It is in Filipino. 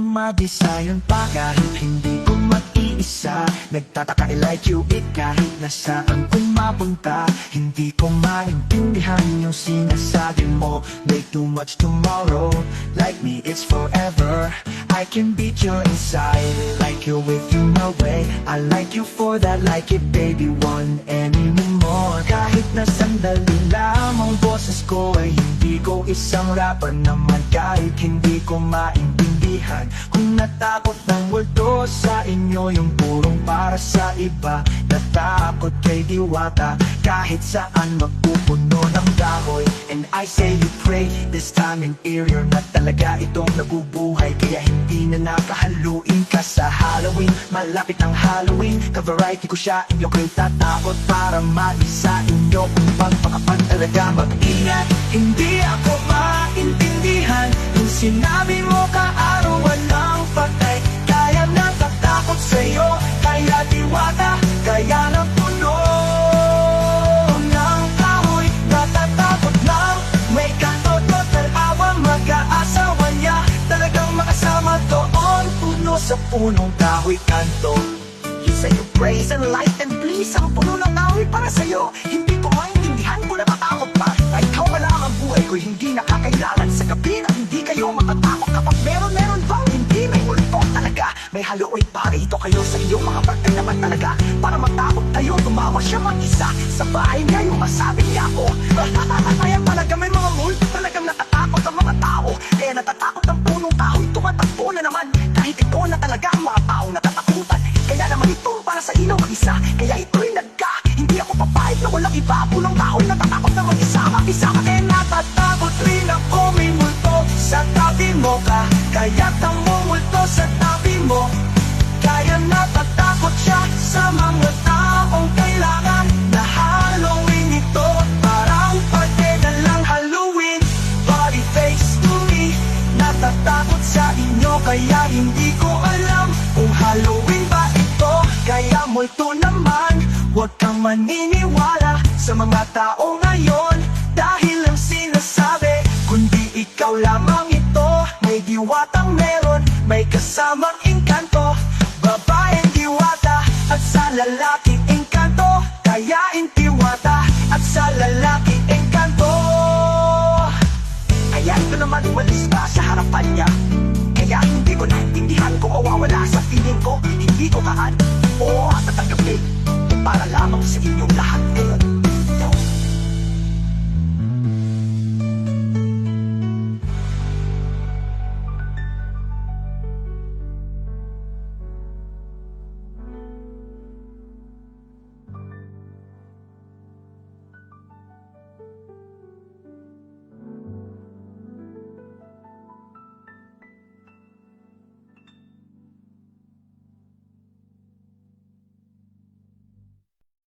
madisayan pa kahit hindi ko mag-iisa Nagtataka I like you it kahit nasaan ko mapunta Hindi ko maintindihan yung sinasabi mo. Make too much tomorrow Like me it's forever. I can beat your inside Like you with you my way. I like you for that like it baby One anymore Kahit na sandali lamang boses ko ay hindi ko isang rapper naman Kahit hindi ko maintindihan. Kung natakot ng multo sa inyo Yung purong para sa iba. Natakot kay diwata Kahit saan magpupuno ng dahon. And I say you pray This time in earlier na talaga itong nabubuhay. Kaya hindi na nakahaluin ka sa Halloween. Malapit ang Halloween Ka-variety ko siya Inyo kayo tatakot para maisa inyo Kung pagpakapan talaga mag-ingat. Hindi sa punong kahoy kanto. You say you praise and light and please Ang puno ng kahoy para sa'yo. Hindi ko maintindihan kung natatakot pa Na ikaw wala ang buhay ko Hindi nakakailangan sa gabi Na hindi kayo matatakot Kapag meron meron bang hindi may multo talaga. May haluoy pa rito kayo sa iyong mga partner naman talaga. Para matakot tayo tumawa siya mag-isa. Sa bahay niya yung masabi niya ako Natatakot sa inyo Kaya hindi ko alam Kung Halloween ba ito. Kaya multo naman Huwag kang maniniwala Sa mga tao ngayon. Dahil ang sinasabi Kundi ikaw lamang ito. May diwatang meron May kasamang engkanto. Babaeng diwata At sa lalaking engkanto. Kaya intiwata At sa lalaking 想拥有。